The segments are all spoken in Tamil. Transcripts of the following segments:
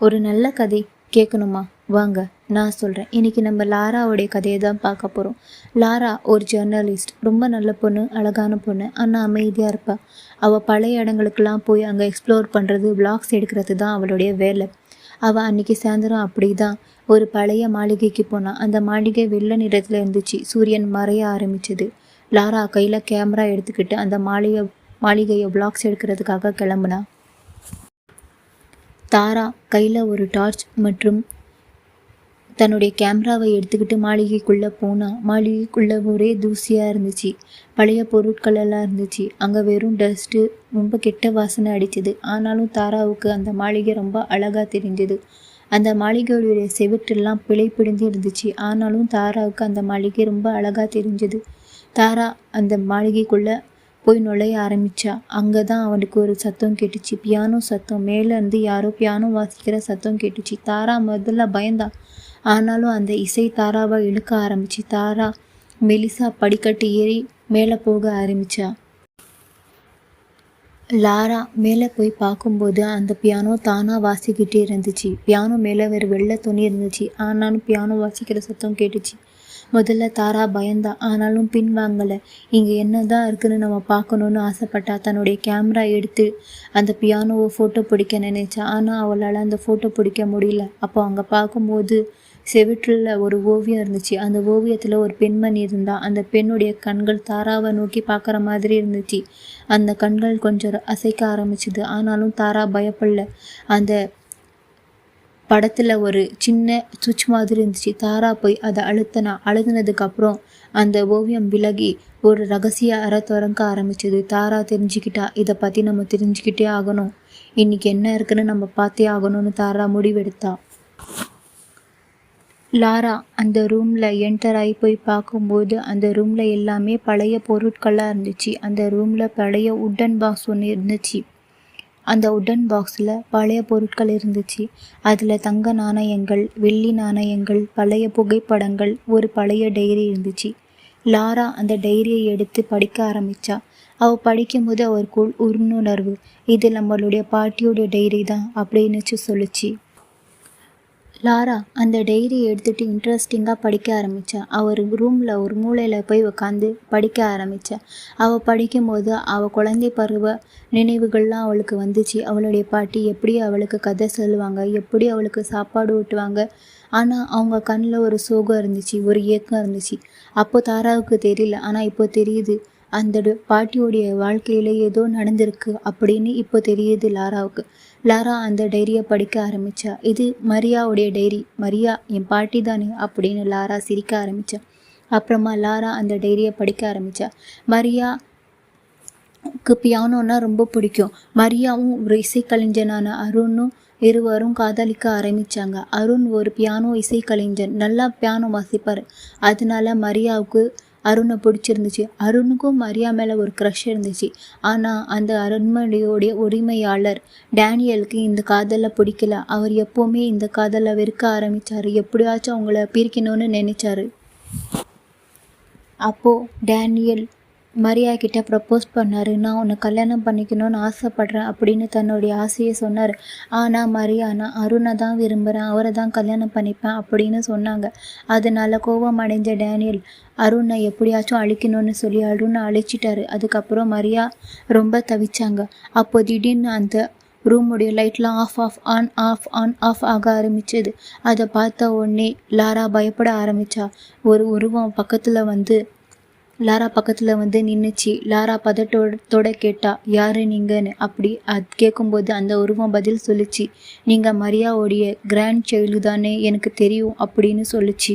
ஒரு நல்ல கதை கேட்கணுமா? வாங்க நான் சொல்கிறேன் இன்றைக்கி நம்ம லாராவுடைய கதையை தான் பார்க்க போகிறோம் லாரா ஒரு ஜேர்னலிஸ்ட் ரொம்ப நல்ல பொண்ணு அழகான பொண்ணு. ஆனால் அமைதியாக இருப்பாள் அவள் பழைய இடங்களுக்கெல்லாம் போய் அங்கே எக்ஸ்ப்ளோர் பண்ணுறது பிளாக்ஸ் எடுக்கிறது தான் அவளுடைய வேலை. அவள் அன்றைக்கி சாயந்தரம் அப்படி தான் ஒரு பழைய மாளிகைக்கு போனாள் அந்த மாளிகை வெள்ளை நிறத்தில் இருந்துச்சு. சூரியன் மறைய ஆரம்பிச்சது. லாரா கையில் கேமரா எடுத்துக்கிட்டு அந்த மாளிகை மாளிகையை பிளாக்ஸ் எடுக்கிறதுக்காக கிளம்புனா. தாரா கையில் ஒரு டார்ச் மற்றும் தன்னுடைய கேமராவை எடுத்துக்கிட்டு மாளிகைக்குள்ளே போனால் மாளிகைக்குள்ளே ஒரே தூசியாக இருந்துச்சு. பழைய பொருட்களெல்லாம் இருந்துச்சு. அங்கே வெறும் டஸ்ட்டு ரொம்ப கெட்ட வாசனை அடிச்சது. ஆனாலும் தாராவுக்கு அந்த மாளிகை ரொம்ப அழகாக தெரிஞ்சது. அந்த மாளிகையுடைய செவிட்டெல்லாம் பிழை பிடிந்து இருந்துச்சு. ஆனாலும் தாராவுக்கு அந்த மாளிகை ரொம்ப அழகாக தெரிஞ்சது. தாரா அந்த மாளிகைக்குள்ளே போய் நுழைய ஆரம்பிச்சா அங்கே தான் அவனுக்கு ஒரு சத்தம் கேட்டுச்சு. பியானோ சத்தம் மேலேருந்து யாரோ பியானோ வாசிக்கிற சத்தம் கேட்டுச்சு. தாரா முதல்ல பயந்தா. ஆனாலும் அந்த இசை தாராவை இழுக்க ஆரம்பிச்சு. தாரா மெலிசா படிக்கட்டு ஏறி மேலே போக ஆரம்பிச்சா. லாரா மேலே போய் பார்க்கும்போது அந்த பியானோ தானாக வாசிக்கிட்டே இருந்துச்சு. பியானோ மேலே வேறு வெள்ளை துணி இருந்துச்சு. ஆனாலும் பியானோ வாசிக்கிற சத்தம் கேட்டுச்சு. முதல்ல தாரா பயந்தா ஆனாலும் பின் வாங்கலை. இங்கே என்ன தான் இருக்குன்னு நம்ம பார்க்கணுன்னு ஆசைப்பட்டா தன்னுடைய கேமரா எடுத்து அந்த பியானோவை ஃபோட்டோ பிடிக்க நினைச்சா ஆனால் அவளால் அந்த ஃபோட்டோ பிடிக்க முடியல. அப்போ அங்கே பார்க்கும்போது செவிற்றில் ஒரு ஓவியம் இருந்துச்சு. அந்த ஓவியத்தில் ஒரு பெண்மணி இருந்தா அந்த பெண்ணுடைய கண்கள் தாராவை நோக்கி பார்க்குற மாதிரி இருந்துச்சு. அந்த கண்கள் கொஞ்சம் அசைக்க ஆரம்பிச்சுது. ஆனாலும் தாரா பயப்படல. அந்த படத்தில் ஒரு சின்ன சுவிட்ச் மாதிரி இருந்துச்சு. தாரா போய் அதை அழுத்தினா அழுத்தினதுக்கப்புறம் அந்த ஓவியம் விலகி ஒரு ரகசிய அறை திறக்க ஆரம்பிச்சது. தாரா தெரிஞ்சுக்கிட்டா இதை பற்றி நம்ம தெரிஞ்சுக்கிட்டே ஆகணும். இன்னைக்கு என்ன இருக்குன்னு நம்ம பார்த்தே ஆகணும்னு தாரா முடிவெடுத்தா. லாரா அந்த ரூமில் என்டர் ஆகி போய் பார்க்கும்போது அந்த ரூமில் எல்லாமே பழைய பொருட்களாக இருந்துச்சு. அந்த ரூமில் பழைய உட்டன் பாக்ஸ் ஒன்று இருந்துச்சு. அந்த உட்டன் பாக்ஸில் பழைய பொருட்கள் இருந்துச்சு. அதில் தங்க நாணயங்கள் வெள்ளி நாணயங்கள் பழைய புகைப்படங்கள் ஒரு பழைய டைரி இருந்துச்சு. லாரா அந்த டைரியை எடுத்து படிக்க ஆரம்பித்தா அவள் படிக்கும்போது அவருக்குள் உருணுணர்வு இது நம்மளுடைய பாட்டியோட டைரி தான் அப்படின்னு சொல்லுச்சு லாரா அந்த டைரியை எடுத்துகிட்டு இன்ட்ரெஸ்டிங்காக படிக்க ஆரம்பித்தேன் அவர் ரூமில் ஒரு மூலையில் போய் உட்காந்து படிக்க ஆரம்பித்தேன் அவள் படிக்கும்போது அவள் குழந்தை பருவ நினைவுகள்லாம் அவளுக்கு வந்துச்சு. அவளுடைய பாட்டி எப்படி அவளுக்கு கதை சொல்லுவாங்க எப்படி அவளுக்கு சாப்பாடு ஊட்டுவாங்க. ஆனால் அவங்க கண்ணில் ஒரு சோகம் இருந்துச்சு ஒரு ஏக்கம் இருந்துச்சு. அப்போ தாராவுக்கு தெரியல. ஆனால் இப்போ தெரியுது அந்த பாட்டியோடைய வாழ்க்கையில் ஏதோ நடந்திருக்கு அப்படின்னு இப்போ தெரியுது லாராவுக்கு. லாரா அந்த டைரியை படிக்க ஆரம்பிச்சா. இது மரியாவுடைய டைரி. மரியா என் பாட்டி தானே அப்படின்னு லாரா சிரிக்க ஆரம்பிச்சா. அப்புறமா லாரா அந்த டைரியை படிக்க ஆரம்பிச்சா. மரியாவுக்கு பியானோன்னா ரொம்ப பிடிக்கும். மரியாவும் ஒரு இசைக்கலைஞனான அருணும் இருவரும் காதலிக்க ஆரம்பித்தாங்க அருண் ஒரு பியானோ இசைக்கலைஞன் நல்லா பியானோ வாசிப்பார். அதனால மரியாவுக்கு அருணை பிடிச்சிருந்துச்சு. அருணுக்கும் மரியா மேலே ஒரு க்ரஷ் இருந்துச்சு. ஆனால் அந்த அருண்மொழியோடைய உரிமையாளர் டேனியலுக்கு இந்த காதலை பிடிக்கல. அவர் எப்போவுமே இந்த காதலை வெறுக்க ஆரம்பித்தார் எப்படியாச்சும் அவங்கள பிரிக்கணும்னு நினைச்சாரு. அப்போது டேனியல் மரியா கிட்ட ப்ரப்போஸ் பண்ணார். நான் உன்னை கல்யாணம் பண்ணிக்கணும்னு ஆசைப்பட்றேன் அப்படின்னு தன்னுடைய ஆசையை சொன்னார். ஆனால் மரியா நான் அருணை தான் விரும்புகிறேன் அவரை தான் கல்யாணம் பண்ணிப்பேன் அப்படின்னு சொன்னாங்க. அதனால கோபம் அடைஞ்ச டேனியல் அருணை எப்படியாச்சும் அழிக்கணும்னு சொல்லி அருணை அழிச்சிட்டாரு. அதுக்கப்புறம் மரியா ரொம்ப தவிச்சாங்க. அப்போ திடீர்னு அந்த ரூமுடைய லைட்லாம் off off on off on off ஆக ஆரம்பிச்சது. அதை பார்த்த உடனே லாரா பயப்பட ஆரம்பித்தா ஒரு உருவம் பக்கத்தில் வந்து லாரா பக்கத்தில் வந்து நின்றுச்சு லாரா பதட்டத்தோட கேட்டா யாரு நீங்கன்னு? அப்படி அது கேட்கும்போது அந்த உருவம் பதில் சொல்லுச்சு. நீங்கள் மரியாவோடைய கிராண்ட் சைல்டு தானே எனக்கு தெரியும் அப்படின்னு சொல்லுச்சு.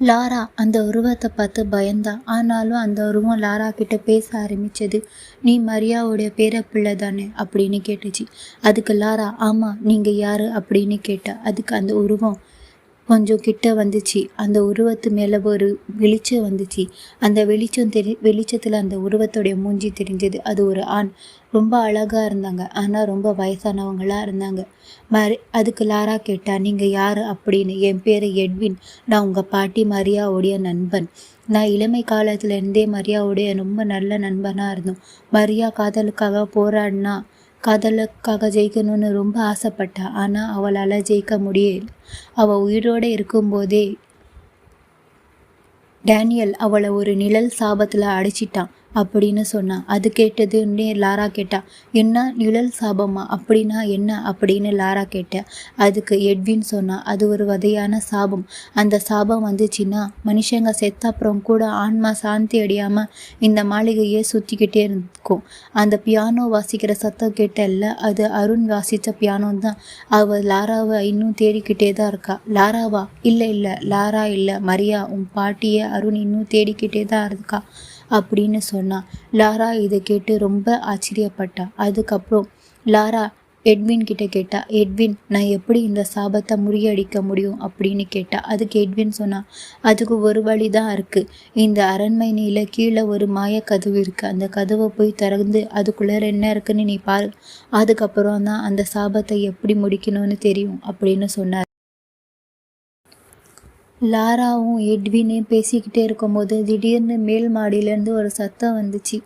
லாரா அந்த உருவத்தை பார்த்து பயந்தா. ஆனாலும் அந்த உருவம் லாரா கிட்ட பேச ஆரம்பிச்சது நீ மரியாவுடைய பேர பிள்ளை தானே? அப்படின்னு கேட்டுச்சு. அதுக்கு லாரா ஆமாம் நீங்கள் யாரு? அப்படின்னு கேட்டா அதுக்கு அந்த உருவம் கொஞ்சம் கிட்ட வந்துச்சு. அந்த உருவத்து மேலே ஒரு வெளிச்சம் வந்துச்சு. அந்த வெளிச்சம் தெரி வெளிச்சத்தில் அந்த உருவத்துடைய மூஞ்சி தெரிஞ்சது. அது ஒரு ஆண். ரொம்ப அழகாக இருந்தாங்க. ஆனால் ரொம்ப வயசானவங்களாக இருந்தாங்க. மரி அதுக்கு லாரா கேட்டா நீங்கள் யார்? அப்படின்னு என் பேர் எட்வின். நான் உங்கள் பாட்டி மரியாவுடைய நண்பன். நான் இளமை காலத்துலேருந்தே மரியாவுடைய ரொம்ப நல்ல நண்பனாக இருந்தோம். மரியா காதலுக்காக போராடினா காதலுக்காக ஜெயிக்கணும்னு ரொம்ப ஆசைப்பட்டா. ஆனால் அவளால் ஜெயிக்க முடியல. அவள் உயிரோடு இருக்கும்போதே டேனியல் அவளை ஒரு நிழல் சாபத்தில் அடிச்சிட்டான். அப்படின்னு சொன்னான். அது கேட்டதுன்னே லாரா கேட்டா என்ன நிழல் சாபமா? அப்படின்னா என்ன? அப்படின்னு லாரா கேட்ட அதுக்கு எட்வின் சொன்னா அது ஒரு வகையான சாபம். அந்த சாபம் வந்துச்சுன்னா மனுஷங்க செத்த அப்புறம் கூட ஆன்மா சாந்தி அடையாமல் இந்த மாளிகையே சுற்றிக்கிட்டே இருக்கும். அந்த பியானோ வாசிக்கிற சத்தம் கேட்டல்ல அது அருண் வாசித்த பியானோ தான். அவள் லாராவை இன்னும் தேடிக்கிட்டே தான் இருக்கா. லாராவா? இல்லை இல்லை லாரா இல்லை மரியா உன் பாட்டியை அருண் இன்னும் தேடிக்கிட்டே தான் இருக்கா. அப்படின்னு சொன்னான். லாரா இதை கேட்டு ரொம்ப ஆச்சரியப்பட்டா. அதுக்கப்புறம் லாரா எட்வின் கிட்ட கேட்டா எட்வின் நான் எப்படி இந்த சாபத்தை முறியடிக்க முடியும்? அப்படின்னு கேட்டா. அதுக்கு எட்வின் சொன்னான் அதுக்கு ஒரு வழி தான் இருக்கு. இந்த அரண்மனையில கீழே ஒரு மாய கதவு இருக்கு. அந்த கதவை போய் திறந்து அதுக்குள்ள என்ன இருக்குன்னு நீ பாரு. அதுக்கப்புறம் தான் அந்த சாபத்தை எப்படி முடிக்கணும்னு தெரியும் அப்படின்னு சொன்னார். லாராவும் எட்வினையும் பேசிக்கிட்டே இருக்கும்போது திடீர்னு மேல் மாடியிலேருந்து ஒரு சத்தம் வந்துச்சு.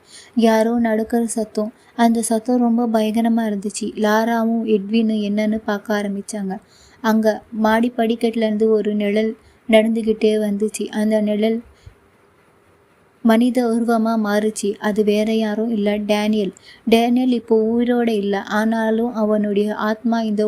யாரோ நடக்கிற சத்தம். அந்த சத்தம் ரொம்ப பயங்கரமாக இருந்துச்சு. லாராவும் எட்வினும் என்னன்னு பார்க்க ஆரம்பித்தாங்க அங்கே மாடி படிக்கட்டுலேருந்து ஒரு நிழல் நடந்துக்கிட்டே வந்துச்சு. அந்த நிழல் மனித உருவமாக மாறுச்சு. அது வேற யாரும் இல்லை டேனியல். டேனியல் இப்போ உயிரோடு இல்லை. ஆனாலும் அவனுடைய ஆத்மா இந்த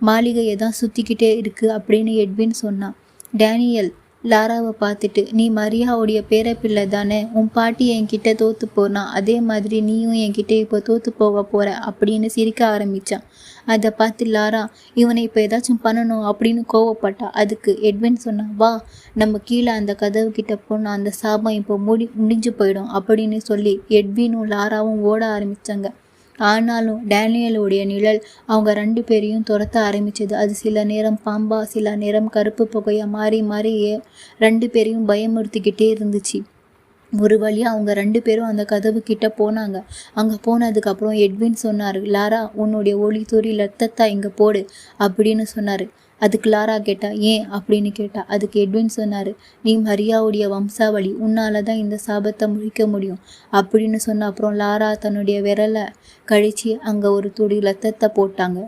மாளிகையை தான் சுற்றிக்கிட்டே இருக்குது அப்படின்னு எட்வின் சொன்னான். டேனியல் லாராவை பார்த்துட்டு நீ மரியாவுடைய பேரப்பிள்ளை தானே? உன் பாட்டி என்கிட்ட தோத்து போனா அதே மாதிரி நீயும் என்கிட்ட இப்போ தோத்து போக போற? அப்படின்னு சிரிக்க ஆரம்பிச்சான். அதை பார்த்து லாரா இவனை இப்போ ஏதாச்சும் பண்ணணும் அப்படின்னு கோவப்பட்டா அதுக்கு எட்வின் சொன்னா வா நம்ம கீழே அந்த கதவு கிட்ட போனால் அந்த சாபம் இப்போ முடி முடிஞ்சு போயிடும் அப்படின்னு சொல்லி எட்வினும் லாராவும் ஓட ஆரம்பிச்சாங்க. ஆனாலும் டேனியலுடைய நிழல் அவங்க ரெண்டு பேரையும் துரத்த ஆரம்பிச்சது. அது சில நேரம் பாம்பா சில நேரம் கருப்பு புகையாக மாறி மாறி ரெண்டு பேரையும் பயமுறுத்திக்கிட்டே இருந்துச்சு. ஒரு வழியாக அவங்க ரெண்டு பேரும் அந்த கதவு கிட்ட போனாங்க. அங்கே போனதுக்கப்புறம் எட்வின் சொன்னார் லாரா உன்னுடைய ஒளி தூரி ரத்தத்தை இங்கே போடு அப்படின்னு சொன்னார். அதுக்கு லாரா கேட்டா ஏன்? அப்படின்னு கேட்டா அதுக்கு எட்வின் சொன்னார் நீ மரியாவுடைய வம்சாவளி உன்னால தான் இந்த சாபத்தை முழிக்க முடியும். அப்படின்னு சொன்ன அப்புறம் லாரா தன்னுடைய விரலை கழிச்சு அங்கே ஒரு துடி ரத்தத்தை போட்டாங்க.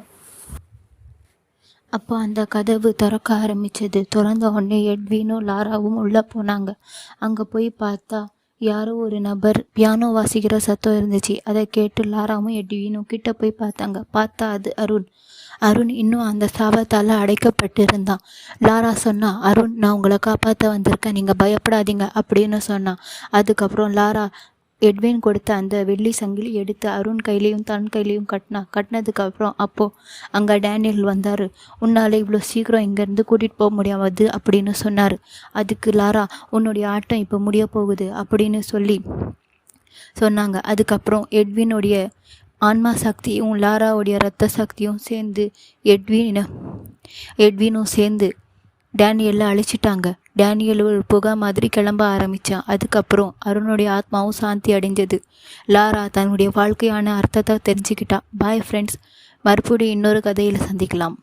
அப்போ அந்த கதவு திறக்க ஆரம்பிச்சது. திறந்த உடனே எட்வினும் லாராவும் உள்ளே போனாங்க. அங்கே போய் பார்த்தா யாரோ ஒரு நபர் பியானோ வாசிக்கிற சத்தம் இருந்துச்சு. அதை கேட்டு லாராவும் எட்வினும் கிட்ட போய் பார்த்தாங்க. பார்த்தா அது அருண். அருண் இன்னும் அந்த சாபத்தால் அடைக்கப்பட்டிருந்தான். லாரா சொன்னா அருண் நான் உங்களை காப்பாற்ற வந்திருக்கேன். நீங்கள் பயப்படாதீங்க அப்படின்னு சொன்னான். அதுக்கப்புறம் லாரா எட்வின் கொடுத்த அந்த வெள்ளி சங்கிலி எடுத்து அருண் கையிலையும் தன் கையிலையும் கட்டினா கட்டினதுக்கப்புறம் அப்போது அங்கே டேனியல் வந்தார். உன்னால் இவ்வளோ சீக்கிரம் இங்கேருந்து கூட்டிகிட்டு போக முடியாது அப்படின்னு சொன்னார். அதுக்கு லாரா உன்னுடைய ஆட்டம் இப்போ முடிய போகுது அப்படின்னு சொல்லி சொன்னாங்க. அதுக்கப்புறம் எட்வினுடைய ஆன்மா சக்தியும் லாராவுடைய ரத்த சக்தியும் சேர்ந்து எட்வின் எட்வினும் சேர்ந்து டேனியலில் அழிச்சிட்டாங்க. டேனியல் ஒரு புகை மாதிரி கிளம்ப ஆரம்பித்தான் அதுக்கப்புறம் அருணுடைய ஆத்மாவும் சாந்தி அடைஞ்சது. லாரா தன்னுடைய வாழ்க்கையான அர்த்தத்தை தெரிஞ்சுக்கிட்டா. பாய் ஃப்ரெண்ட்ஸ் மறுபடியும் இன்னொரு கதையில் சந்திக்கலாம்.